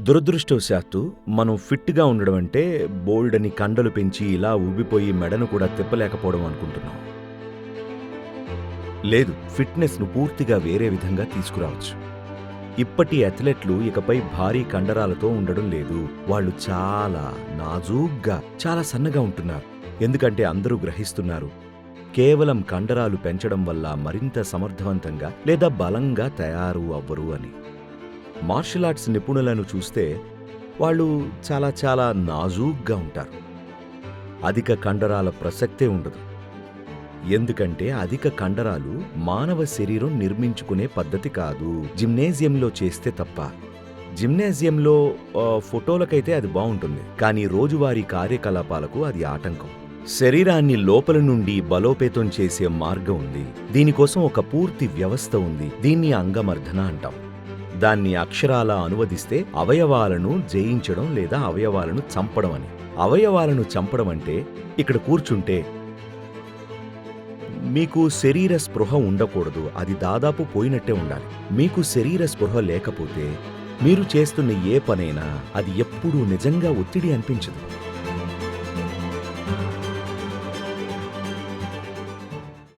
దురదృష్టవశాత్తు మనం ఫిట్గా ఉండడం అంటే బోల్డని కండలు పెంచి ఇలా ఉబ్బిపోయి మెడను కూడా తిప్పలేకపోవడం అనుకుంటున్నాం. లేదు ఫిట్నెస్ను పూర్తిగా వేరే విధంగా తీసుకురావచ్చు. ఇప్పటి అథ్లెట్లు ఇకపై భారీ కండరాలతో ఉండడం లేదు. వాళ్ళు చాలా నాజూగ్గా చాలా సన్నగా ఉంటున్నారు. ఎందుకంటే అందరూ గ్రహిస్తున్నారు కేవలం కండరాలు పెంచడం వల్ల మరింత సమర్థవంతంగా లేదా బలంగా తయారు అవ్వరు అని. మార్షల్ ఆర్ట్స్ నిపుణులను చూస్తే వాళ్ళు చాలా చాలా నాజూగ్గా ఉంటారు. అధిక కండరాల ప్రసక్తే ఉండదు. ఎందుకంటే అధిక కండరాలు మానవ శరీరం నిర్మించుకునే పద్ధతి కాదు. జిమ్నేజియంలో చేస్తే తప్ప. జిమ్నేజియంలో ఫోటోలకైతే అది బాగుంటుంది. కానీ రోజువారీ కార్యకలాపాలకు అది ఆటంకం. శరీరాన్ని లోపల నుండి బలోపేతం చేసే మార్గం ఉంది. దీనికోసం ఒక పూర్తి వ్యవస్థ ఉంది. దీన్ని అంగమర్ధన అంటాం. దాన్ని అక్షరాలా అనువదిస్తే అవయవాలను జయించడం లేదా అవయవాలను చంపడం అని. అవయవాలను చంపడం అంటే ఇక్కడ కూర్చుంటే మీకు శరీర స్పృహ ఉండకూడదు అది దాదాపు పోయినట్టే ఉండాలి. మీకు శరీర స్పృహ లేకపోతే మీరు చేస్తున్న ఏ పనైనా అది ఎప్పుడూ నిజంగా ఒత్తిడి అనిపించదు.